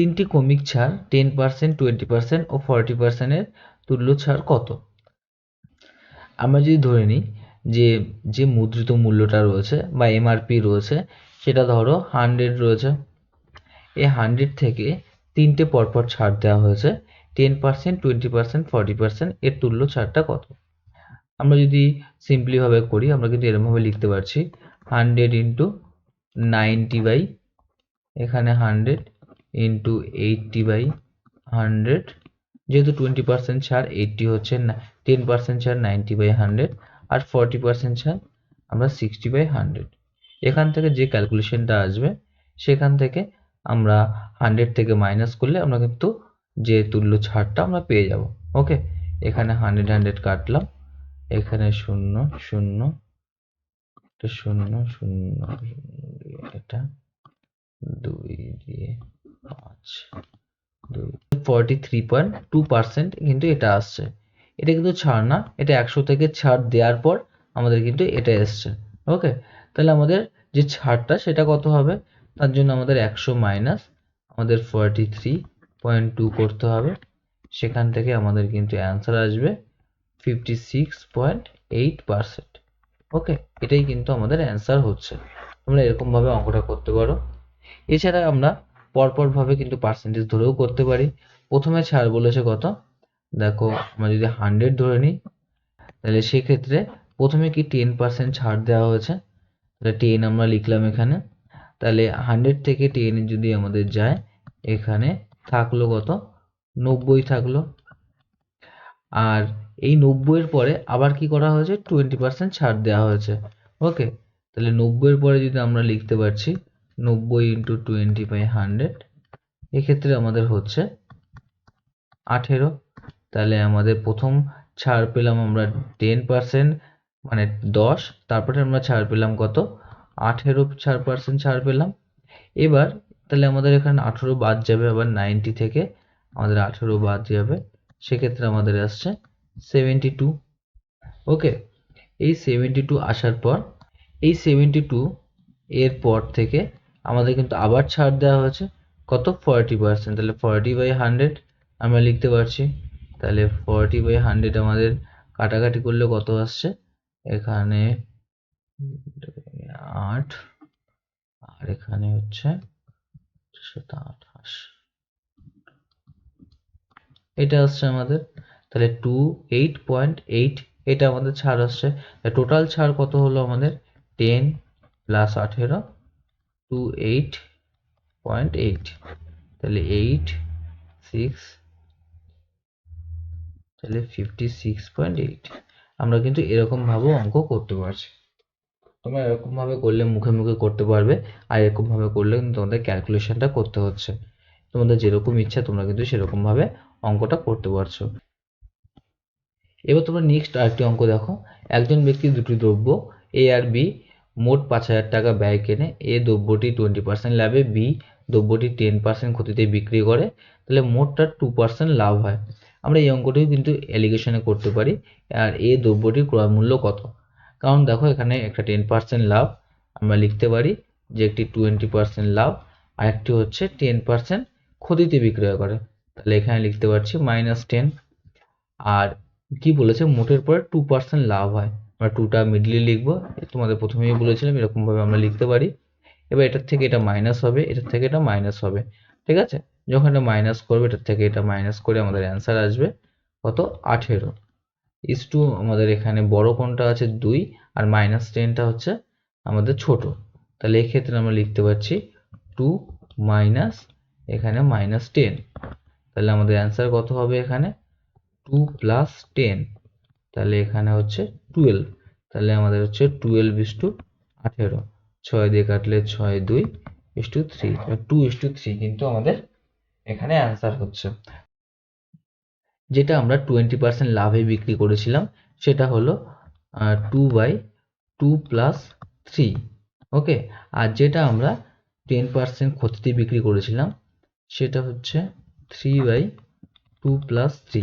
তিনটি কমিক ছাড় টেন পার্সেন্ট টোয়েন্টি পার্সেন্ট ও ফর্টি পার্সেন্টের তুল্য ছাড় কত? আমরা যদি ধরে নিই যে যে মুদ্রিত মূল্যটা রয়েছে বা এমআরপি রয়েছে, সেটা ধরো হান্ড্রেড রয়েছে। এই হান্ড্রেড থেকে তিনটে পরপর ছাড় দেওয়া হয়েছে ten percent twenty percent forty percent এর তুল্য ছাড়টা কত? আমরা যদি সিম্পলিভাবে করি, আমরা কিন্তু এরকমভাবে লিখতে পারছি হান্ড্রেড ইন্টু নাইনটি বাই এখানে hundred into eighty by hundred যেহেতু টোয়েন্টি পার্সেন্ট ছাড় এইটটি হচ্ছে টেন পার্সেন্ট ছাড় নাইনটি বাই হান্ড্রেড আর ফর্টি পার্সেন্ট ছাড়, আমরা সিক্সটি বাই হান্ড্রেড এখান থেকে যে ক্যালকুলেশনটা আসবে, সেখান থেকে আমরা হান্ড্রেড থেকে মাইনাস করলে আমরা কিন্তু যে তুল্য ছাড়টা আমরা পেয়ে যাব ওকে এখানে হান্ড্রেড হান্ড্রেড কাটলাম, এখানে শূন্য শূন্য শূন্য শূন্য, এটা দুই দিয়ে forty three point two percent কিন্তু এটা আসছে। এটা কিন্তু ছাড় না, এটা একশো থেকে ছাড় দেওয়ার পর আমাদের কিন্তু এটা এসছে। ওকে? তাহলে আমাদের যে ছাড়টা সেটা কত হবে? তার জন্য আমাদের একশো মাইনাস আমাদের ফর্টি থ্রি পয়েন্ট টু করতে হবে। সেখান থেকে আমাদের কিন্তু অ্যান্সার আসবে fifty six point eight percent okay? এটাই কিন্তু আমাদের অ্যান্সার হচ্ছে। তোমরা এরকমভাবে অঙ্কটা করতে পারো। এছাড়া আমরা পরপরভাবে কিন্তু পার্সেন্টেজ ধরেও করতে পারি। প্রথমে ছাড় বলেছে কত? দেখো, আমরা যদি হান্ড্রেড ধরে নিই, তাহলে সেক্ষেত্রে প্রথমে কি টেন পার্সেন্ট ছাড় দেওয়া হয়েছে? তাহলে টেন আমরা লিখলাম এখানে। তাহলে হান্ড্রেড থেকে টেনে যদি আমাদের যায়, এখানে থাকল কত? নব্বই থাকল। আর এই নব্বইয়ের পরে আবার কি করা হয়েছে? টোয়েন্টি পার্সেন্ট ছাড় দেওয়া হয়েছে। ওকে তাহলে নব্বইয়ের পরে যদি আমরা লিখতে পারছি নব্বই ইন্টু টোয়েন্টি বাই হান্ড্রেড এক্ষেত্রে আমাদের হচ্ছে আঠেরো। তাহলে আমাদের প্রথম ছাড় পেলাম আমরা টেন পার্সেন্ট মানে দশ। তারপরে আমরা ছাড় পেলাম কত? আঠেরো ছাড় পার্সেন্ট ছাড় পেলাম। এবার তাহলে আমাদের এখানে আঠেরো বাদ যাবে, আবার নাইনটি থেকে আমাদের আঠেরো বাদ যাবে। সেক্ষেত্রে আমাদের আসছে সেভেন্টি টু ওকে এই সেভেন্টি টু আসার পর, এই সেভেন্টি টু এর পর থেকে আমাদের কিন্তু আবার ছাড় দেওয়া হয়েছে। কত? ফর্টি পার্সেন্ট তাহলে ফর্টি বাই হান্ড্রেড আমরা লিখতে পারছি। তাহলে ফর্টি বাই হান্ড্রেড আমাদের কাটাকাটি করলে কত আসছে? এখানে আট। আর এখানে হচ্ছে আঠাশ এটা আসছে আমাদের। তাহলে টু এইট পয়েন্ট এইট এটা আমাদের ছাড় আসছে। টোটাল ছাড় কত হলো আমাদের? টেন প্লাস আঠেরো। টু এইট পয়েন্ট এইট তাহলে এইট সিক্স তাহলে ফিফটি সিক্স পয়েন্ট এইট আমরা কিন্তু এরকমভাবেও অঙ্ক করতে পারছি। তোমরা এরকমভাবে করলে মুখে মুখে করতে পারবে, আর এরকমভাবে করলে কিন্তু তোমাদের ক্যালকুলেশনটা করতে হচ্ছে। তোমাদের যেরকম ইচ্ছা তোমরা কিন্তু সেরকমভাবে অঙ্কটা করতে পারছ। এবার তোমরা নেক্সট আরেকটি অঙ্ক দেখো। একজন ব্যক্তি দুটি দ্রব্য এ আর বি মোট পাঁচ হাজার টাকা ব্যয় কেনে এ দ্রব্যটি টোয়েন্টি পার্সেন্ট লাভে, বি দ্রব্যটি টেন পার্সেন্ট ক্ষতিতে বিক্রি করে, তাহলে মোটটা টু পার্সেন্ট লাভ হয়। আমরা এই অঙ্কটিও কিন্তু অ্যালিগেশনে করতে পারি, আর এ দ্রব্যটির ক্রয় মূল্য কত? কারণ দেখো এখানে একটা টেন পার্সেন্ট লাভ, আমরা লিখতে পারি যে একটি টোয়েন্টি পার্সেন্ট লাভ, আর একটি হচ্ছে টেন পার্সেন্ট ক্ষতিতে বিক্রয় করে। তাহলে এখানে লিখতে পারছি মাইনাস টেন আর কি বলেছে? মোটের পরে টু পার্সেন্ট লাভ হয়। আমরা টুটা মিডলি লিখব। তোমাদের প্রথমেই বলেছিলাম, এরকমভাবে আমরা লিখতে পারি। এবার এটার থেকে এটা মাইনাস হবে, এটার থেকে এটা মাইনাস হবে, ঠিক আছে? যখন এটা মাইনাস করবে, এটার থেকে এটা মাইনাস করে আমাদের অ্যান্সার আসবে কত? আঠেরো। ইস টু আমাদের এখানে বড় কোনটা আছে? দুই, আর মাইনাস টেনটা হচ্ছে আমাদের ছোট। তাহলে এক্ষেত্রে আমরা লিখতে পারছি টু মাইনাস এখানে মাইনাস টেন তাহলে আমাদের অ্যান্সার কত হবে এখানে? টু প্লাস টেন তাহলে এখানে হচ্ছে টুয়েলভ তাহলে আমাদের হচ্ছে টুয়েলভ ইস টু আঠেরো, ছয় দিয়ে কাটলে ছয় দুই is two three two is two three কিন্তু আমাদের এখানে অ্যান্সার হচ্ছে। যেটা আমরা টোয়েন্টি পার্সেন্ট লাভে বিক্রি করেছিলাম, সেটা হলো two by two plus three okay আর যেটা আমরা টেন পার্সেন্ট ক্ষতিতে বিক্রি করেছিলাম, সেটা হচ্ছে three by two plus three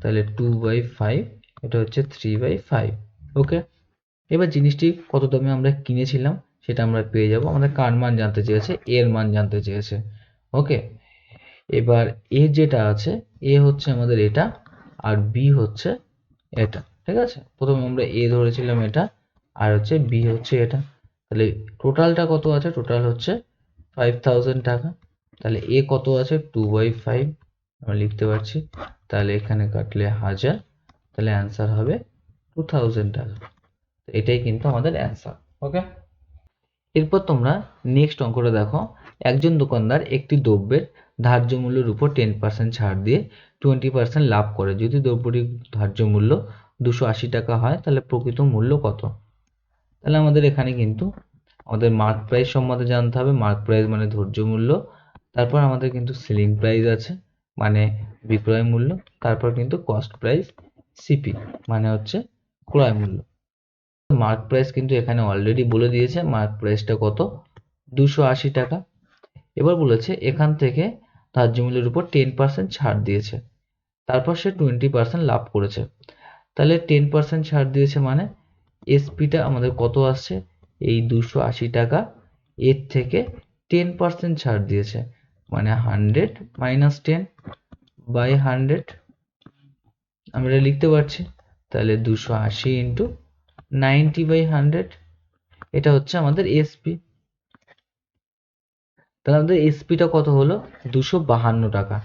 তাহলে টু বাই ফাইভ এটা হচ্ছে থ্রি বাই ফাইভ ওকে এবার জিনিসটি কত দামে আমরা কিনেছিলাম সেটা আমরা পেয়ে যাব। আমাদের কার মান জানতে চেয়েছে? এর মান জানতে চেয়েছে ওকে এবার এ যেটা আছে এ হচ্ছে আমাদের এটা, আর বি হচ্ছে এটা, ঠিক আছে? প্রথমে আমরা এ ধরেছিলাম এটা, আর হচ্ছে বি হচ্ছে এটা। তাহলে টোটালটা কত আছে? টোটাল হচ্ছে ফাইভ থাউজেন্ড টাকা। তাহলে এ কত আছে? টু বাই ফাইভ আমরা লিখতে পারছি। তাহলে এখানে কাটলে হাজার। তাহলে অ্যান্সার হবে টু থাউজেন্ড টাকা। তো এটাই কিন্তু আমাদের অ্যান্সার ওকে এরপর তোমরা নেক্সট অঙ্কটা দেখো। একজন দোকানদার একটি দ্রব্যের ধার্য মূল্যের উপর টেন পার্সেন্ট ছাড় দিয়ে টোয়েন্টি পার্সেন্ট লাভ করে। যদি দ্রব্যটির ধার্য মূল্য দুশো আশি টাকা হয়, তাহলে প্রকৃত মূল্য কত? তাহলে আমাদের এখানে কিন্তু আমাদের মার্ক প্রাইস সম্বন্ধে জানতে হবে। মার্ক প্রাইস মানে ধৈর্য মূল্য, তারপর আমাদের কিন্তু সেলিং প্রাইস আছে মানে বিক্রয় মূল্য, তারপর কিন্তু কস্ট প্রাইস সিপি মানে হচ্ছে ক্রয় মূল্য। মার্ক প্রাইস কিন্তু এখানে অলরেডি বলে দিয়েছে, মার্ক প্রাইসটা কত? দুশো আশি টাকা। এবার বলেছে এখান থেকে ধার্য মূল্যের উপর টেন পার্সেন্ট ছাড় দিয়েছে। তারপর সে টোয়েন্টি পার্সেন্ট লাভ করেছে। তাহলে টেন পার্সেন্ট ছাড় দিয়েছে মানে এসপিটা আমাদের কত আসছে? এই দুশো আশি টাকা। এর থেকে টেন পার্সেন্ট ছাড় দিয়েছে। মানে hundred minus ten by hundred আমরা লিখতে পারছি, তাহলে দুশো আশি ইন্টু নাইনটি বাই হান্ড্রেড এটা হচ্ছে আমাদের এসপি তাহলে আমাদের এসপিটা কত হলো? দুশো বাহান্ন টাকা।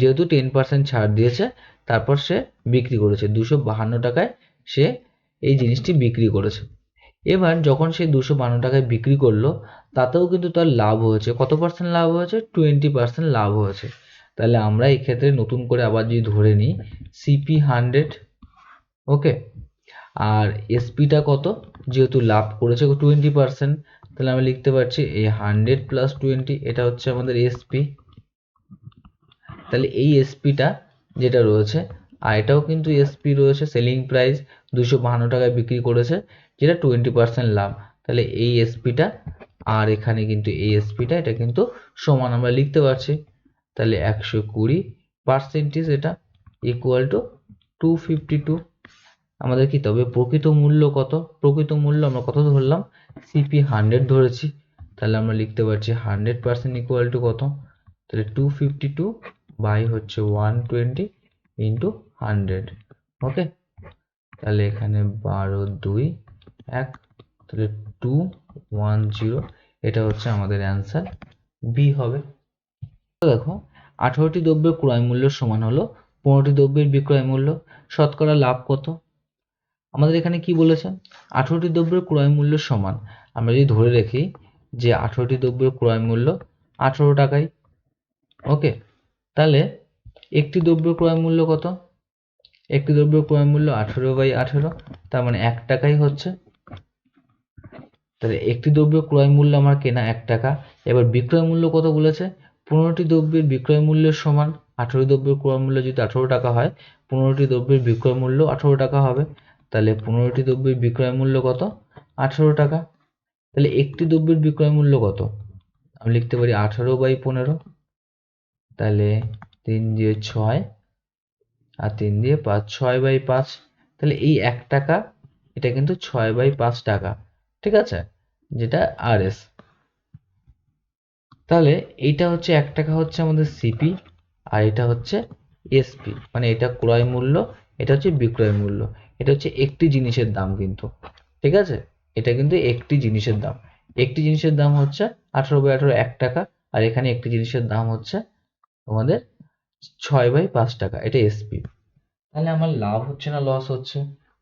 যেহেতু টেন পার্সেন্ট ছাড় দিয়েছে, তারপর সে বিক্রি করেছে। দুশো বাহান্ন টাকায় সে এই জিনিসটি বিক্রি করেছে। এবার যখন সে দুশো বান্ন টাকায় বিক্রি করল, তাতেও কিন্তু তার লাভ হয়েছে। কত পার্সেন্ট লাভ হয়েছে? টোয়েন্টি পার্সেন্ট লাভ হয়েছে। তাহলে আমরা এই ক্ষেত্রে নতুন করে আবার যদি ধরে নিই সিপি হান্ড্রেড ওকে আর এসপিটা কত? যেহেতু লাভ করেছে টোয়েন্টি পার্সেন্ট তাহলে আমি লিখতে পারছি এই হান্ড্রেড প্লাস টোয়েন্টি এটা হচ্ছে আমাদের এসপি তাহলে এই এসপিটা যেটা রয়েছে, আর এটাও কিন্তু এসপি রয়েছে সেলিং প্রাইস দুশো বাহান্ন টাকায় বিক্রি করেছে, যেটা টোয়েন্টি পার্সেন্ট লাভ। তাহলে এই এসপিটা আর এখানে কিন্তু এই এসপিটা এটা কিন্তু সমান, আমরা লিখতে পারছি। তাহলে একশো কুড়ি পার্সেন্টেজ এটা equal to two fifty two আমাদের কি তবে প্রকৃত মূল্য কত? প্রকৃত মূল্য আমরা কত ধরলাম? সিপি হান্ড্রেড ধরেছি। তাহলে আমরা লিখতে পারছি হান্ড্রেড পার্সেন্ট ইকুয়াল টু কত? তাহলে টু ফিফটি টু বাই হচ্ছে one twenty into hundred okay তাহলে এখানে বারো দুই এক, তাহলে টু ওয়ান জিরো এটা হচ্ছে আমাদের অ্যান্সার বি হবে। দেখো, আঠারোটি দ্রব্যের ক্রয় মূল্য সমান হলো, পনেরোটি দ্রব্যের বিক্রয় মূল্য, শতকরা লাভ কত? আমাদের এখানে কি বলেছে? আঠারোটি দ্রব্যের ক্রয় মূল্য সমান। আমরা যদি ধরে রাখি যে আঠারোটি দ্রব্যের ক্রয় মূল্য আঠারো টাকায় ওকে? তাহলে একটি দ্রব্যের ক্রয় মূল্য কত? একটি দ্রব্যের ক্রয় মূল্য আঠেরো বাই আঠেরো, তার মানে এক টাকাই হচ্ছে। তাহলে একটি দ্রব্যের ক্রয় মূল্য আমার কেনা এক টাকা, এবার বিক্রয় মূল্য কত বলেছে? পনেরোটি দ্রব্যের বিক্রয় মূল্যের সমান আঠেরো দ্রব্যের ক্রয় মূল্য যদি আঠেরো টাকা হয়, পনেরোটি দ্রব্যের বিক্রয় মূল্য আঠেরো টাকা হবে। তাহলে পনেরোটি দ্রব্যের বিক্রয় মূল্য কত? আঠেরো টাকা। তাহলে একটি দ্রব্যের বিক্রয় মূল্য কত? আমি লিখতে পারি আঠেরো বাই পনেরো। তাহলে তিন দিয়ে ছয় আর তিন দিয়ে পাঁচ, ছয় বাই পাঁচ। তাহলে এই এক টাকা, এটা কিন্তু ছয় বাই পাঁচ টাকা। ঠিক আছে? যেটা আর এস তাহলে এইটা হচ্ছে এক টাকা হচ্ছে আমাদের সিপি আর এটা হচ্ছে এসপি মানে এটা ক্রয় মূল্য, এটা হচ্ছে বিক্রয় মূল্য। এটা হচ্ছে একটি জিনিসের দাম কিন্তু। ঠিক আছে? এটা কিন্তু একটি জিনিসের দাম। একটি জিনিসের দাম হচ্ছে আঠারো বাই আঠারো এক টাকা আর এখানে একটি জিনিসের দাম হচ্ছে তোমাদের ছয় বাই পাঁচ টাকা। এটা এসপি তাহলে আমার লাভ হচ্ছে না লস হচ্ছে?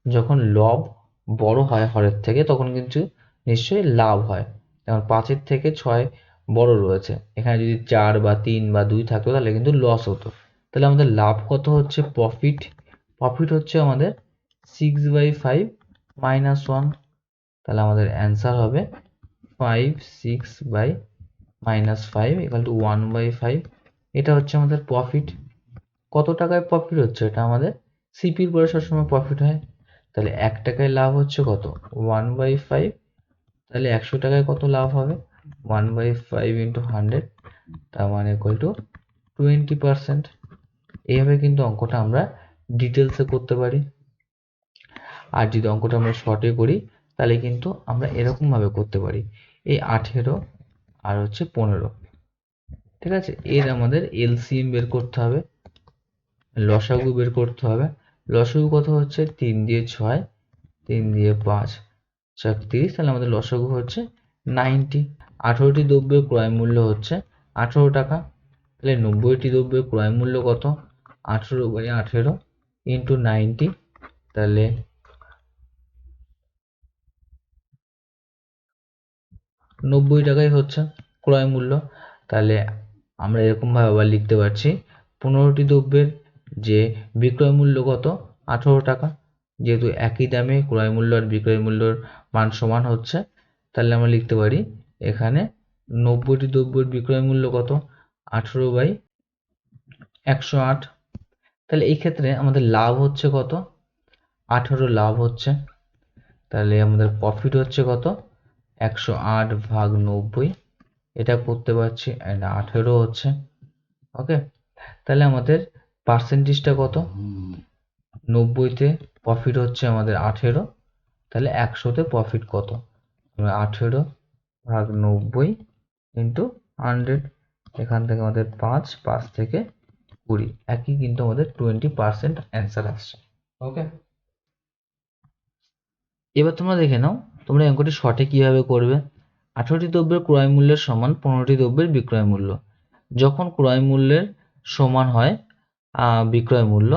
যখন লব বড় হয় হরের থেকে তখন কিন্তু নিশ্চয়ই লাভ হয়। যেমন পাঁচের থেকে ছয় বড় রয়েছে। এখানে যদি চার বা তিন বা দুই থাকতো, তাহলে কিন্তু লস হতো। তাহলে আমাদের লাভ কত হচ্ছে? প্রফিট প্রফিট হচ্ছে আমাদের six by five minus one তাহলে আমাদের অ্যান্সার হবে five six by minus five equal to one by five এটা হচ্ছে আমাদের প্রফিট কত টাকায় প্রফিট হচ্ছে? এটা আমাদের সিপির পরে সবসময় প্রফিট হয়। তাহলে এক টাকায় লাভ হচ্ছে কত? ওয়ান বাই ফাইভ তাহলে একশো টাকায় কত লাভ হবে? One by five into hundred তার মানে ইকুয়াল টু টোয়েন্টি পার্সেন্ট এইভাবে কিন্তু অঙ্কটা আমরা ডিটেলসে করতে পারি। আর যদি অঙ্কটা আমরা শর্টে করি, তাহলে কিন্তু আমরা এরকমভাবে করতে পারি। এই আঠেরো আর হচ্ছে পনেরো। ঠিক আছে? এর আমাদের এলসিএম বের করতে হবে। লসাগু বের করতে হবে। লসাগু কত হচ্ছে? তিন দিয়ে ছয়, তিন দিয়ে পাঁচ চার তিরিশ। তাহলে আমাদের লসাগু হচ্ছে নাইনটি। আঠেরোটি দ্রব্যের ক্রয় মূল্য হচ্ছে আঠেরো টাকা। তাহলে নব্বইটি দ্রব্যের ক্রয় মূল্য কত? আঠেরো বাই আঠেরো ইন্টু নাইনটি। তাহলে নব্বই টাকাই হচ্ছে ক্রয় মূল্য। তাহলে আমরা এরকমভাবে আবার লিখতে পারছি, পনেরোটি দ্রব্যের যে বিক্রয় মূল্য কত? আঠেরো টাকা। যেহেতু একই দামে ক্রয় মূল্য আর বিক্রয় মূল্যর মান সমান হচ্ছে তাহলে আমরা লিখতে পারি এখানে নব্বইটি দ্রব্যের বিক্রয় মূল্য কত? আঠেরো বাই একশো আট। তাহলে এই ক্ষেত্রে আমাদের লাভ হচ্ছে কত? আঠেরো লাভ হচ্ছে। তাহলে আমাদের প্রফিট হচ্ছে কত? একশো আট ভাগ নব্বই। এটা করতে পারছি অ্যান্ড আঠেরো হচ্ছে। ওকে? তাহলে আমাদের পার্সেন্টেজটা কত? নব্বইতে প্রফিট হচ্ছে আমাদের আঠেরো। তাহলে একশোতে প্রফিট কত? আঠেরো ভাগ নব্বই ইন্টু হান্ড্রেড এখান থেকে আমাদের পাঁচ পাঁচ থেকে কুড়ি। একই কিন্তু আমাদের টোয়েন্টি পার্সেন্ট অ্যান্সার আসছে। ওকে এবার তোমরা দেখে নাও, তোমরা অঙ্কটি সঠিক কীভাবে করবে? আঠারোটি দ্রব্যের ক্রয় মূল্যের সমান পনেরোটি দ্রব্যের বিক্রয় মূল্য। যখন ক্রয় মূল্যের সমান হয় বিক্রয় মূল্য,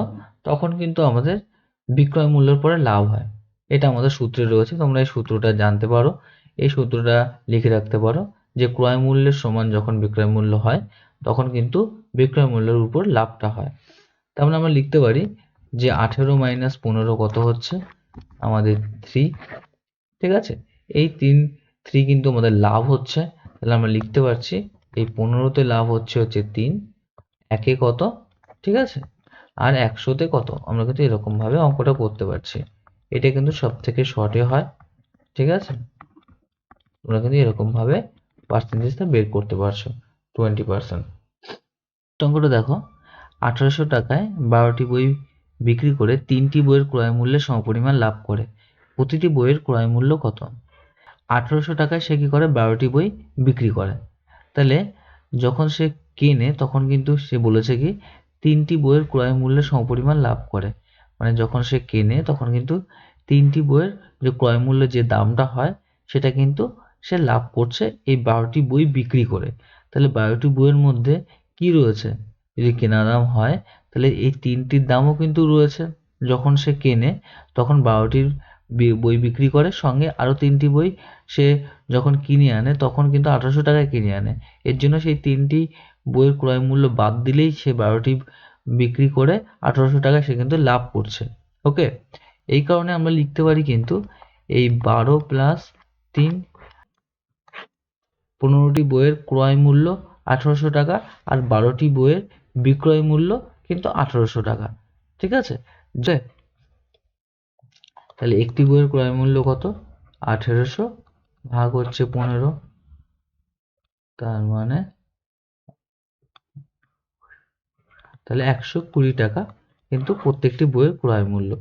তখন কিন্তু আমাদের বিক্রয় মূল্যের পরে লাভ হয়। এটা আমাদের সূত্রে রয়েছে, তোমরা এই সূত্রটা জানতে পারো। এই সূত্রটা লিখে রাখতে পারো যে ক্রয় মূল্যের সমান যখন বিক্রয় মূল্য হয়, তখন কিন্তু বিক্রয় মূল্যের উপর লাভটা হয়। তার মানে আমরা লিখতে পারি যে আঠেরো মাইনাস পনেরো কত হচ্ছে? আমাদের থ্রি ঠিক আছে? এই তিন থ্রি কিন্তু আমাদের লাভ হচ্ছে। তাহলে আমরা লিখতে পারছি এই পনেরোতে লাভ হচ্ছে হচ্ছে তিন, একে কত? ঠিক আছে? আর একশোতে কত? আমরা কিন্তু এরকমভাবে অঙ্কটা করতে পারছি। এটা কিন্তু সব থেকে শর্টে হয়, ঠিক আছে? তোমরা কিন্তু এরকমভাবে পার্সেন্টেজটা বের করতে পারছ টোয়েন্টি পার্সেন্ট অঙ্কটা দেখো, আঠারোশো টাকায় বারোটি বই বিক্রি করে তিনটি বইয়ের ক্রয় মূল্যে সমপরিমাণ লাভ করে। প্রতিটি বইয়ের ক্রয় মূল্য কত? আঠেরোশো টাকায় সে কী করে? বারোটি বই বিক্রি করে। তাহলে যখন সে কেনে, তখন কিন্তু সে বলেছে কি, তিনটি বইয়ের ক্রয় মূল্যে সমপরিমাণ লাভ করে। মানে যখন সে কেনে, তখন কিন্তু তিনটি বইয়ের যে ক্রয় মূল্যে যে দামটা হয়, সেটা কিন্তু সে লাভ করছে এই বারোটি বই বিক্রি করে। তাহলে বারোটি বইয়ের মধ্যে কি রয়েছে? যদি কেনা দাম হয়, তাহলে এই তিনটির দামও কিন্তু রয়েছে। যখন সে কেনে, তখন বারোটির বই বিক্রি করে, সঙ্গে আরও তিনটি বই সে যখন কিনে আনে, তখন কিন্তু আঠারোশো টাকায় কিনে আনে। এর জন্য সেই তিনটি বইয়ের ক্রয় মূল্য বাদ দিলেই সে বারোটি বিক্রি করে আঠারোশো টাকায় সে কিন্তু লাভ করছে। ওকে এই কারণে আমরা লিখতে পারি কিন্তু এই বারো প্লাস তিন পনেরোটি বইয়ের ক্রয় মূল্য আঠারোশো টাকা আর বারোটি বইয়ের বিক্রয় মূল্য কিন্তু আঠারোশো টাকা। ঠিক আছে? যে তাহলে একটি বইয়ের ক্রয় মূল্য কত? আঠেরোশো ভাগ হচ্ছে পনেরো। তার মানে তাহলে একশো কুড়ি টাকা কিন্তু প্রত্যেকটি বইয়ের ক্রয় মূল্য।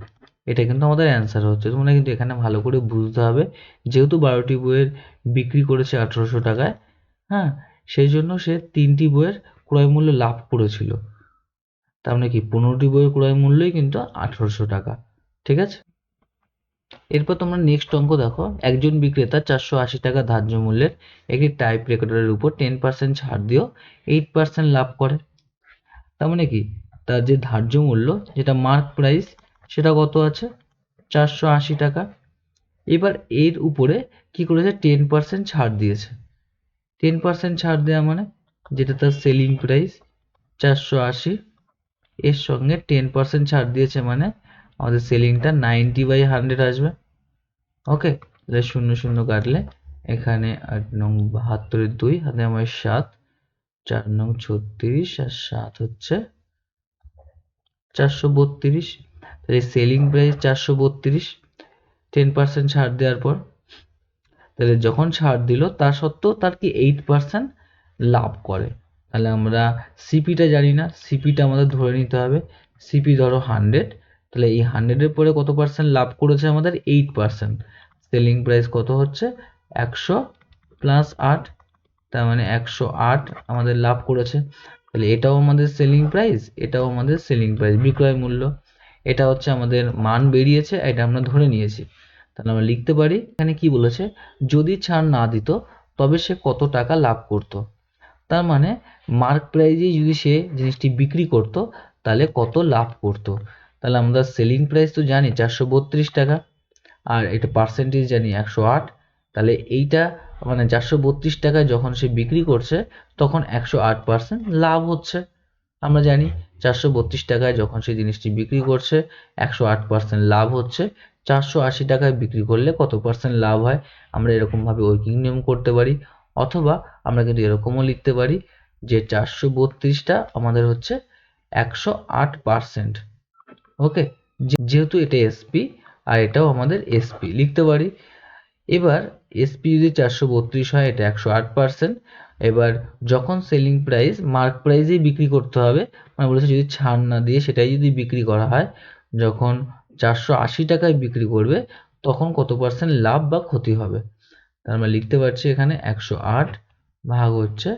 এটা কিন্তু আমাদের অ্যান্সার হচ্ছে। তোমরা কিন্তু এখানে ভালো করে বুঝতে হবে, যেহেতু বারোটি বইয়ের বিক্রি করেছে আঠেরোশো টাকায় হ্যাঁ সেই জন্য সে তিনটি বইয়ের ক্রয় মূল্য লাভ করেছিল। তার মানে কি? পনেরোটি বইয়ের ক্রয় মূল্যই কিন্তু আঠেরোশো টাকা, ঠিক আছে? এরপর তোমরা নেক্সট অঙ্ক দেখো। একজন বিক্রেতা চারশো আশি টাকা ধার্য মূল্যের একটি টাইপ রেকর্ডারের উপর টেন পার্সেন্ট ছাড় দিয়েও এইট পার্সেন্ট লাভ করে। তার মানে কি? তার যে ধার্য মূল্য, যেটা মার্ক প্রাইস সেটা কত আছে? চারশো আশি টাকা। এবার এর উপরে কি করেছে? টেন পার্সেন্ট ছাড় দিয়েছে। টেন পার্সেন্ট ছাড় দেওয়া মানে? যেটা তার সেলিং প্রাইস চারশো আশি। এর সঙ্গে টেন পার্সেন্ট ছাড় দিয়েছে মানে আমাদের সেলিংটা নাইনটি বাই হান্ড্রেড আসবে। ওকে তাহলে শূন্য শূন্য কাটলে এখানে আট নং বাহাত্তরের দুই, হাতে আমার সাত। চার নং ছত্রিশ আর সাত হচ্ছে চারশো বত্রিশ। তাহলে সেলিং প্রাইস চারশো বত্রিশ টেন পার্সেন্ট ছাড় দেওয়ার পর, তাহলে যখন ছাড় দিল, তা সত্ত্বেও তার কি এইট পার্সেন্ট লাভ করে। তাহলে আমরা সিপিটা জানি না সিপিটা আমাদের ধরে নিতে হবে। সিপি ধরো হান্ড্রেড তাহলে এই হান্ড্রেডের পরে কত পার্সেন্ট লাভ করেছে আমাদের এইট পার্সেন্ট সেলিং প্রাইস কত হচ্ছে? একশো প্লাস আট তার মানে একশো আট আমাদের লাভ করেছে। তাহলে এটাও আমাদের সেলিং প্রাইস এটাও আমাদের সেলিং প্রাইস বিক্রয় মূল্য। এটা হচ্ছে আমাদের মান বেরিয়েছে, এটা আমরা ধরে নিয়েছি। তাহলে আমরা লিখতে পারি, এখানে কি বলেছে? যদি ছাড় না দিত, তবে সে কত টাকা লাভ করত? তার মানে মার্ক প্রাইজে যদি সে জিনিসটি বিক্রি করত, তাহলে কত লাভ করত? তাহলে আমরা সেলিং প্রাইস তো জানি, চারশো বত্রিশ টাকা। আর এটা পার্সেন্টেজ জানি একশো আট। তাহলে এইটা মানে চারশো বত্রিশ টাকায় যখন সে বিক্রি করছে, তখন একশো আট পার্সেন্ট লাভ হচ্ছে। আমরা জানি চারশো বত্রিশ টাকায় যখন সেই জিনিসটি বিক্রি করছে, একশো আট পার্সেন্ট লাভ হচ্ছে। চারশো আশি টাকায় বিক্রি করলে কত পার্সেন্ট লাভ হয়? আমরা এরকমভাবে ঐকিক নিয়ম করতে পারি, অথবা আমরা কিন্তু এরকমও লিখতে পারি যে চারশো বত্রিশটা আমাদের হচ্ছে একশো আট পার্সেন্ট ওকে যেহেতু এটা এসপি আর এটাও আমাদের এসপি লিখতে পারি। এবার এসপি যদি চারশো বত্রিশ হয়, এটা একশো আট পার্সেন্ট এবার যখন সেলিং প্রাইস মার্ক প্রাইসেই বিক্রি করতে হবে মানে বলেছে যদি ছাড় না দিয়ে সেটাই যদি বিক্রি করা হয়, যখন চারশো আশি টাকায় বিক্রি করবে, তখন কত পার্সেন্ট লাভ বা ক্ষতি হবে? তার আমরা লিখতে পারছি এখানে একশো আট ভাগ হচ্ছে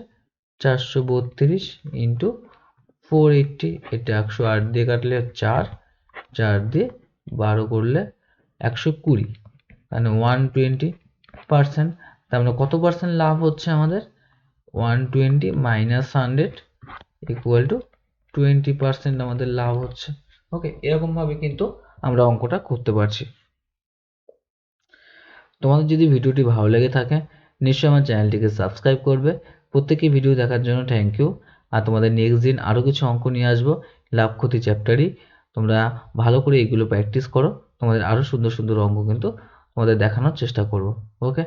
চারশো বত্রিশ ইন্টু ফোর এইটটি এটা একশো আট দিয়ে কাটলে চার চার দিয়ে বারো করলে একশো কুড়ি। মানে ওয়ান টোয়েন্টি পার্সেন্ট তার মানে কত পার্সেন্ট লাভ হচ্ছে আমাদের? One twenty minus hundred equal to twenty percent আমাদের লাভ হচ্ছে। ওকে এরকমভাবে কিন্তু আমরা অঙ্কটা করতে পারছি। তোমাদের যদি ভিডিওটি ভালো লেগে থাকে, নিশ্চয়ই আমার চ্যানেলটিকে সাবস্ক্রাইব করবে। প্রত্যেকেই ভিডিও দেখার জন্য থ্যাংক ইউ আর তোমাদের নেক্সট দিন আরও কিছু অঙ্ক নিয়ে আসব লাভ ক্ষতি চ্যাপ্টারই তোমরা ভালো করে এগুলো প্র্যাকটিস করো। তোমাদের আরও সুন্দর সুন্দর অঙ্ক কিন্তু তোমাদের দেখানোর চেষ্টা করব ওকে